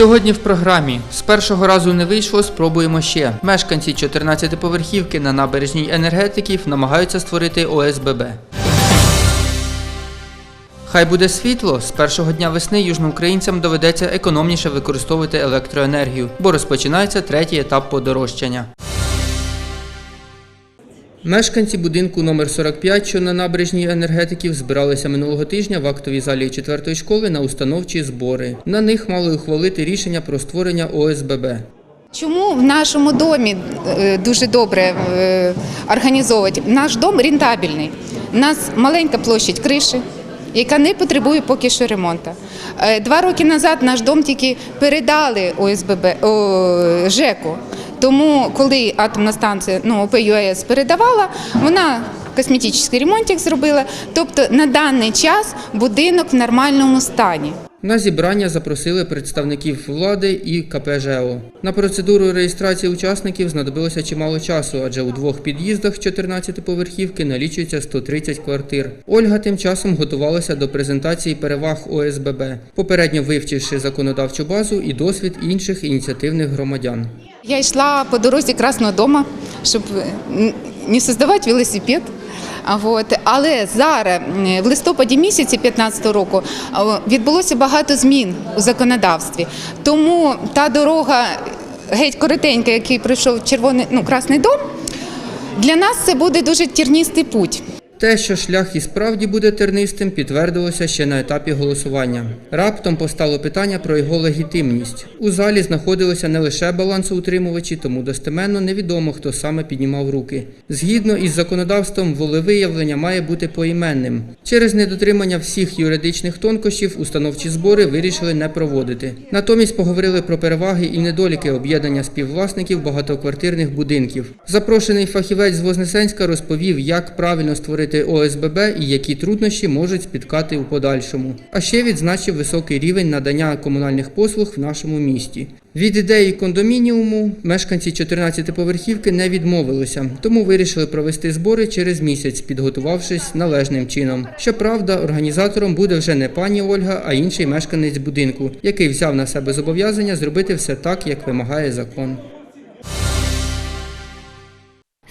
Сьогодні в програмі з першого разу не вийшло, спробуємо ще. Мешканці 14-поверхівки на набережній енергетиків намагаються створити ОСББ. Хай буде світло. З першого дня весни южноукраїнцям доведеться економніше використовувати електроенергію, бо розпочинається третій етап подорожчання. Мешканці будинку номер 45, що на набережній енергетиків, збиралися минулого тижня в актовій залі 4-ї школи на установчі збори. На них мали ухвалити рішення про створення ОСББ. Чому в нашому домі е, дуже добре е, організовувати? Наш дом рентабельний. У нас маленька площадь криші, яка не потребує поки що ремонту. Е, Два роки назад наш дом тільки передали ОСББ о, ЖЕКу. Тому, коли атомна станція ну, ОП передавала, вона косметичний ремонтик зробила. Тобто на даний час будинок в нормальному стані. На зібрання запросили представників влади і КПЖО. На процедуру реєстрації учасників знадобилося чимало часу, адже у двох під'їздах 14-поверхівки налічується 130 квартир. Ольга тим часом готувалася до презентації переваг ОСББ, попередньо вивчивши законодавчу базу і досвід інших ініціативних громадян. Я йшла по дорозі Красного Дома, щоб не создавати велосипед. От. Але зараз, в листопаді місяці 2015 року, відбулося багато змін у законодавстві. Тому та дорога геть коротенька, який пройшов червоний, ну, Красний Дом, для нас це буде дуже тірністий путь. Те, що шлях і справді буде тернистим, підтвердилося ще на етапі голосування. Раптом постало питання про його легітимність. У залі знаходилися не лише балансоутримувачі, тому достеменно невідомо, хто саме піднімав руки. Згідно із законодавством, волевиявлення має бути поіменним. Через недотримання всіх юридичних тонкощів установчі збори вирішили не проводити. Натомість поговорили про переваги і недоліки об'єднання співвласників багатоквартирних будинків. Запрошений фахівець з Вознесенська розповів, як правильно створити ОСББ і які труднощі можуть спіткати у подальшому. А ще відзначив високий рівень надання комунальних послуг в нашому місті. Від ідеї кондомініуму мешканці 14-поверхівки не відмовилися, тому вирішили провести збори через місяць, підготувавшись належним чином. Щоправда, організатором буде вже не пані Ольга, а інший мешканець будинку, який взяв на себе зобов'язання зробити все так, як вимагає закон.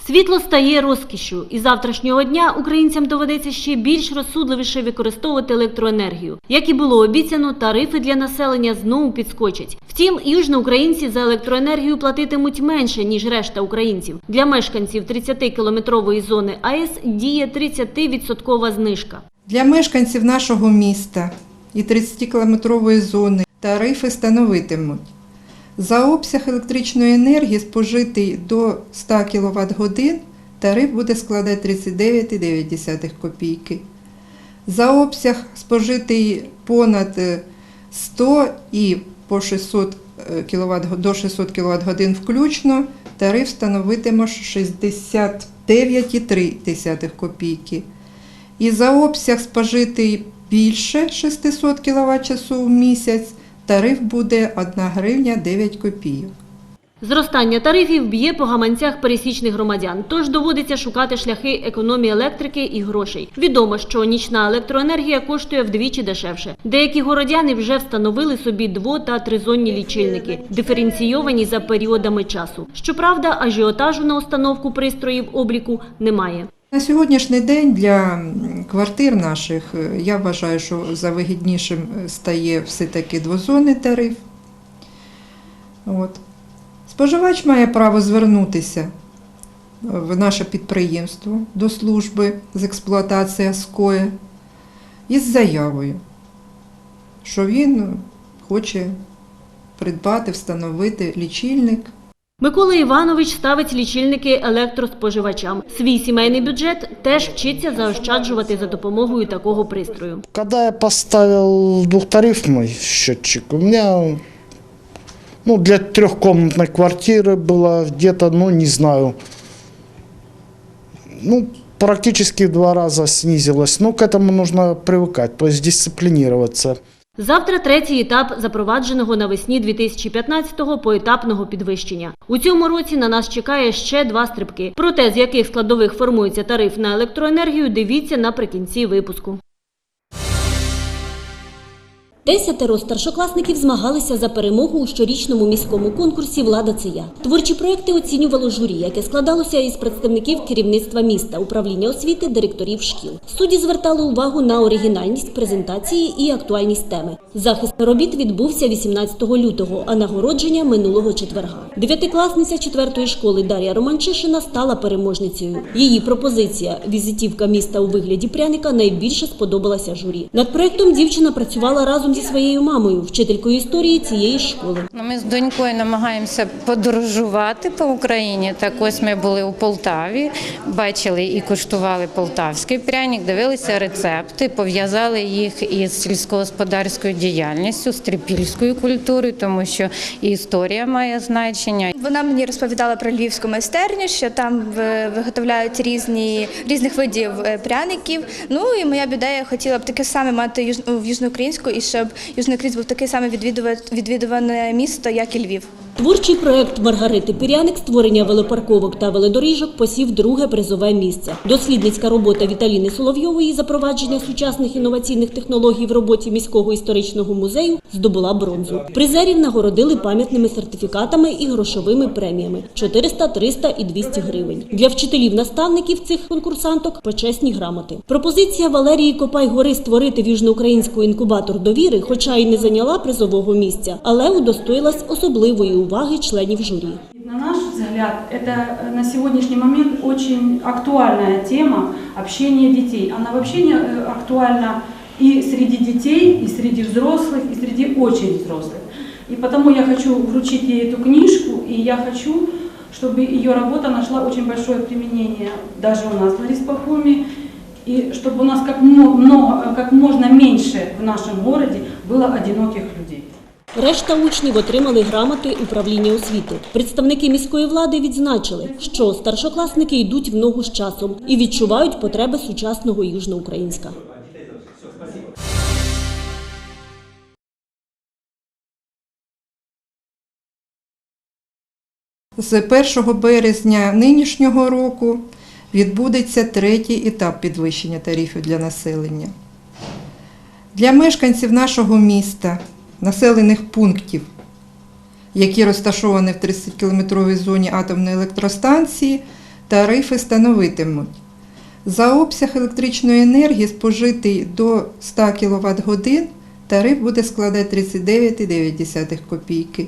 Світло стає розкішшю, і завтрашнього дня українцям доведеться ще більш розсудливіше використовувати електроенергію. Як і було обіцяно, тарифи для населення знову підскочать. Втім, южноукраїнці за електроенергію платитимуть менше ніж решта українців. Для мешканців 30-кілометрової зони АЕС діє 30% знижка. Для мешканців нашого міста і 30-кілометрової зони тарифи становитимуть за обсяг електричної енергії, спожитий до 100 кВт годин, тариф буде складати 39,9 копійки. За обсяг спожитий понад е, 100 і по 600 кВт, до 600 кВт годин включно, тариф становитиме 69,3 копійки. І за обсяг спожитий більше 600 кВт часу в місяць, тариф буде 1 гривня 9 копійок. Зростання тарифів б'є по гаманцях пересічних громадян, тож доводиться шукати шляхи економії електрики і грошей. Відомо, що нічна електроенергія коштує вдвічі дешевше. Деякі городяни вже встановили собі дво- та тризонні лічильники, диференційовані за періодами часу. Щоправда, ажіотажу на установку пристроїв обліку немає. На сьогоднішній день для квартир наших е, я вважаю, що за вигіднішим е, стає все-таки двозонний тариф. От. Споживач має право звернутися в наше підприємство до служби з експлуатації СКОЄ із заявою, що він хоче придбати, встановити лічильник Микола Іванович ставить лічильники електроспоживачам. Свій сімейний бюджет теж вчиться заощаджувати за допомогою такого пристрою. Когда я поставил двухтарифный счетчик, у меня ну, для трехкомнатной квартиры было где-то, ну, не знаю, ну, практически в два раза снизилось. Но к этому нужно привыкать, то есть дисциплинироваться. Завтра третій етап запровадженого навесні 2015-го поетапного підвищення. У цьому році на нас чекає ще два стрибки. Про те, з яких складових формується тариф на електроенергію, дивіться наприкінці випуску. Десятеро старшокласників змагалися за перемогу у щорічному міському конкурсі Влада це я. Творчі проекти оцінювало журі, яке складалося із представників керівництва міста, управління освіти, директорів шкіл. Судді звертали увагу на оригінальність презентації і актуальність теми. Захист робіт відбувся 18 лютого, а нагородження минулого четверга. Дев'ятикласниця четвертої школи Дар'я Романчишина стала переможницею. Її пропозиція візитівка міста у вигляді пряника найбільше сподобалася журі. Над проектом дівчина працювала разом зі своєю мамою, вчителькою історії цієї школи. Ну, Ми з донькою намагаємося подорожувати по Україні. Так ось ми були у Полтаві, бачили і куштували полтавський пряник, дивилися рецепти, пов'язали їх із сільськогосподарською діяльністю, з трипільською культурою, тому що і історія має значення. Вона мені розповідала про львівську майстерню, що там виготовляють різні різних видів е, пряників. Ну і моя б ідея хотіла б таке саме мати в Южноукраїнську, і щоб Южноукраїнськ був таке саме відвідува- відвідуване місто, як і Львів. Творчий проект Маргарити Піряник створення велопарковок та велодоріжок посів друге призове місце. Дослідницька робота Віталіни Соловйової запровадження сучасних інноваційних технологій в роботі міського історичного музею здобула бронзу. Призерів нагородили пам'ятними сертифікатами і грошовими преміями 400, 300 і 200 гривень. Для вчителів-наставників цих конкурсанток почесні грамоти. Пропозиція Валерії Копай-Гори створити в южноукраїнську інкубатор довіри, хоча й не зайняла призового місця, але удостоїлась особливої уваги членів журі. На наш взгляд, это э, на сегодняшний момент очень актуальная тема общения детей. Она вообще не э, актуальна и среди детей, и среди взрослых, и среди очень взрослых. И потому я хочу вручить ей эту книжку, и я хочу, чтобы ее работа нашла очень большое применение даже у нас на Респахуме, и чтобы у нас как, много, как можно меньше в нашем городе было одиноких людей. Решта учнів отримали грамоти управління освіти. Представники міської влади відзначили, що старшокласники йдуть в ногу з часом і відчувають потреби сучасного южноукраїнська. З 1 березня нинішнього року відбудеться третій етап підвищення тарифів для населення. Для мешканців нашого міста, населених пунктів, які розташовані в 30-кілометровій зоні атомної електростанції, тарифи становитимуть. За обсяг електричної енергії, спожитий до 100 кВт годин, тариф буде складати 39,9 копійки.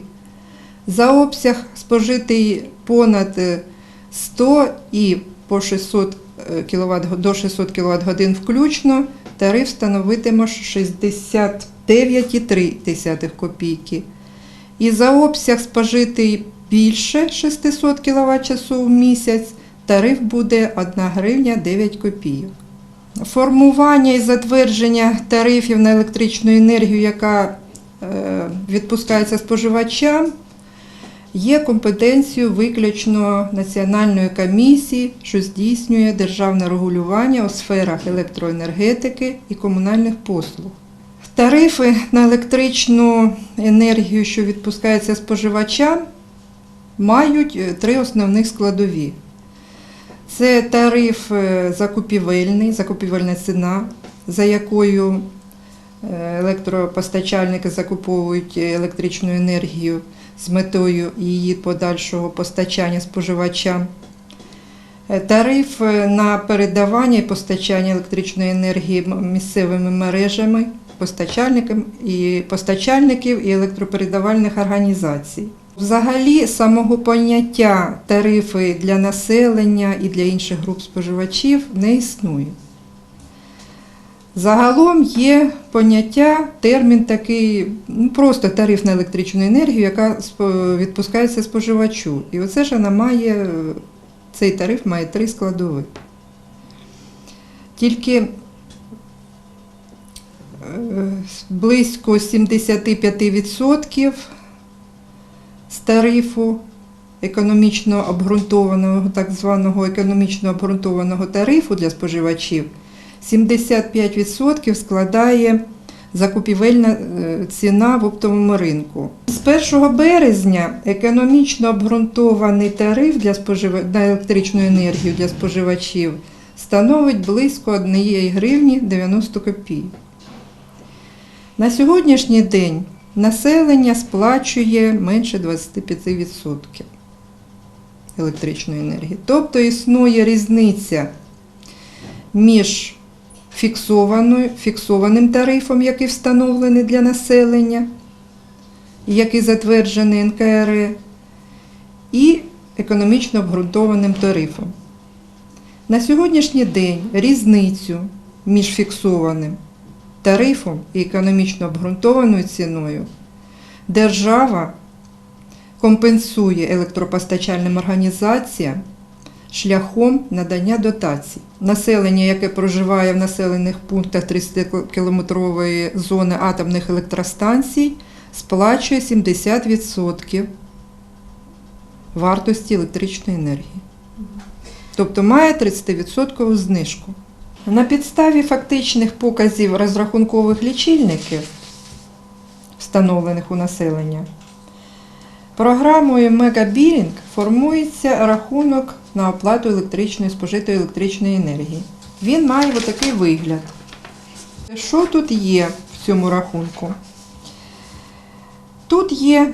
За обсяг спожитий понад е, 100 і по 600 кВт, до 600 кВт годин включно, тариф становитиме 69,3 копійки. І за обсяг спожитий більше 600 кВт часу в місяць, тариф буде 1 гривня 9 копійок. Формування і затвердження тарифів на електричну енергію, яка е, відпускається споживачам, є компетенцією виключно Національної комісії, що здійснює державне регулювання у сферах електроенергетики і комунальних послуг. Тарифи на електричну енергію, що відпускається споживачам, мають е, три основних складові. Це тариф е, закупівельний, закупівельна ціна, за якою е, електропостачальники закуповують електричну енергію з метою її подальшого постачання споживачам. Е, Тариф е, на передавання і постачання електричної енергії місцевими мережами і постачальників і електропередавальних організацій. Взагалі, самого поняття тарифи для населення і для інших груп споживачів не існує. Загалом є поняття, термін такий, ну, просто тариф на електричну енергію, яка відпускається споживачу. І оце ж вона має, цей тариф має три складові. Тільки е, близько 75% з тарифу економічно обґрунтованого, так званого економічно обґрунтованого тарифу для споживачів 75% складає закупівельна е, ціна в оптовому ринку. З 1 березня економічно обґрунтований тариф для спожива... на електричну енергію для споживачів становить близько 1 гривні 90 копійок. На сьогоднішній день населення сплачує менше 25% електричної енергії. Тобто існує різниця між фіксованою, фіксованим тарифом, який встановлений для населення, який затверджений НКРЕ, і економічно обґрунтованим тарифом. На сьогоднішній день різницю між фіксованим тарифом і економічно обґрунтованою ціною держава компенсує електропостачальним організаціям шляхом надання дотацій. Населення, яке проживає в населених пунктах 30-кілометрової зони атомних електростанцій, сплачує 70% вартості електричної енергії. Тобто має 30% знижку. На підставі фактичних показів розрахункових лічильників, встановлених у населення, програмою Мегабілінг формується рахунок на оплату електричної спожитої електричної енергії. Він має отакий вигляд. Що тут є в цьому рахунку? Тут є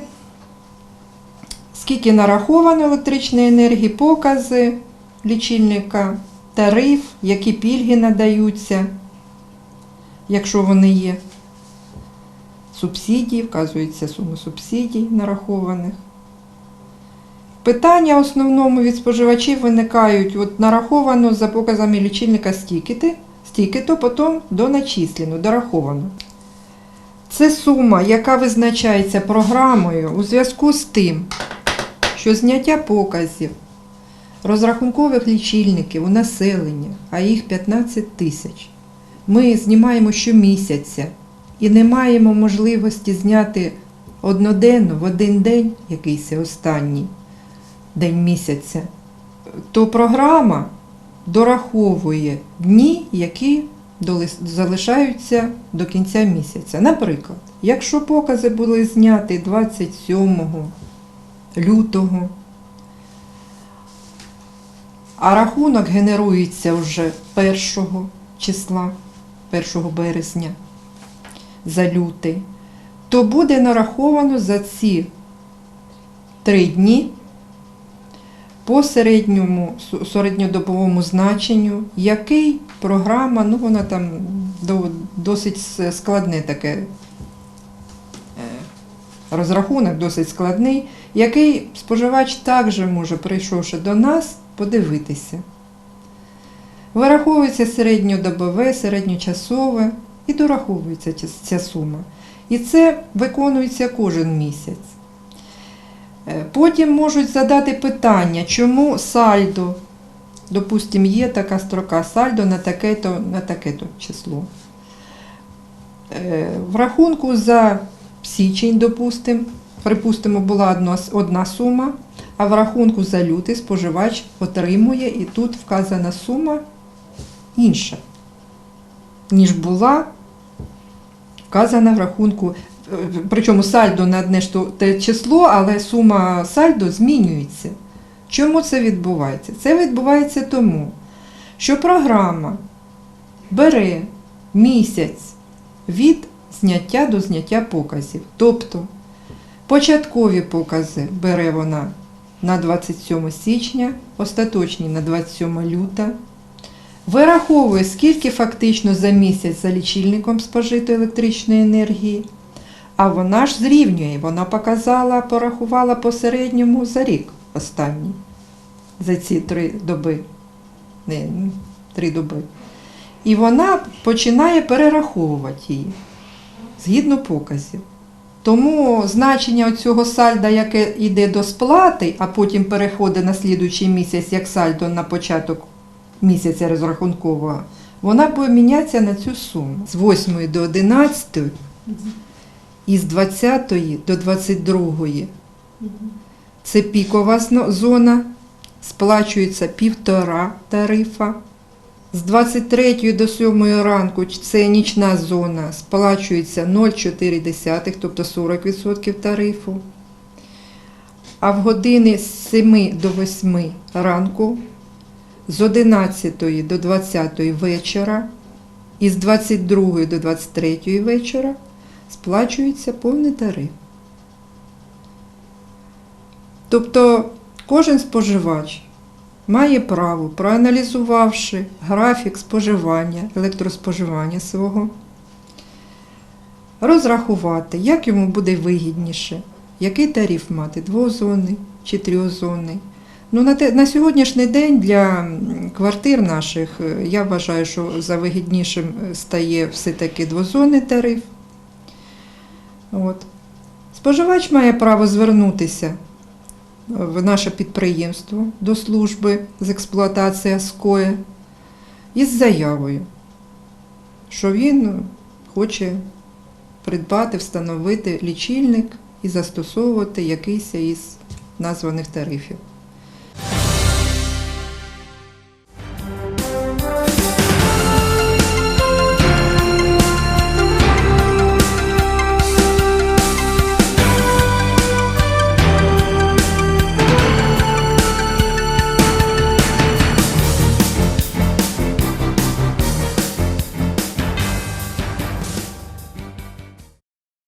скільки нараховано електричної енергії, покази лічильника, тариф, які пільги надаються, якщо вони є. Субсидії, вказується сума субсидій нарахованих. Питання основному від споживачів виникають, от нараховано за показами лічильника стільки-то, стільки-то, потім доначислено, дораховано. Це сума, яка визначається програмою у зв'язку з тим, що зняття показів розрахункових лічильників у населення, а їх 15 тисяч, ми знімаємо щомісяця і не маємо можливості зняти одноденно в один день, якийсь останній день місяця, то програма дораховує дні, які залишаються до кінця місяця. Наприклад, якщо покази були зняті 27 лютого, а рахунок генерується вже 1 числа, 1 березня за лютий, то буде нараховано за ці три дні по середньому середньодобовому значенню, який програма, ну вона там досить складне таке е, розрахунок, досить складний, який споживач також може, прийшовши до нас, подивитися. Вираховується середньодобове, середньочасове і дораховується ця- сума. І це виконується кожен місяць. Е, Потім можуть задати питання, чому сальдо, допустимо, є така строка сальдо на таке-то, на таке-то число. Е, В рахунку за січень, допустимо, припустимо, була одна сума, а в рахунку за лютий споживач отримує і тут вказана сума інша, ніж була вказана в рахунку. Е, Причому сальдо на одне ж те число, але сума сальдо змінюється. Чому це відбувається? Це відбувається тому, що програма бере місяць від зняття до зняття показів. Тобто початкові покази бере вона на 27 січня, остаточні на 27 люта. Вираховує, скільки фактично за місяць за лічильником спожито електричної енергії. А вона ж зрівнює, вона показала, порахувала по середньому за рік останній, за ці три доби. Не, ну, три доби. І вона починає перераховувати її згідно показів. Тому значення цього сальда, яке йде до сплати, а потім переходить на слідуючий місяць як сальдо на початок місяця розрахункового, вона буде мінятися на цю суму з 8 до 11 і з 20 до 22. Це пікова зона, сплачується півтора тарифа. З 23 до 7 ранку це нічна зона, сплачується 0,4, тобто 40% тарифу. А в години з 7 до 8 ранку, з 11 до 20 вечора і з 22 до 23 вечора сплачується повний тариф. Тобто кожен споживач має право, проаналізувавши графік споживання, електроспоживання свого, розрахувати, як йому буде вигідніше, який тариф мати, двозонний чи трьохзонний. Ну, на, те, на сьогоднішній день для квартир наших е, я вважаю, що за вигіднішим е, стає все-таки двозонний тариф. От. Споживач має право звернутися в наше підприємство до служби з експлуатації АСКОЄ із заявою, що він хоче придбати, встановити лічильник і застосовувати якийсь із названих тарифів.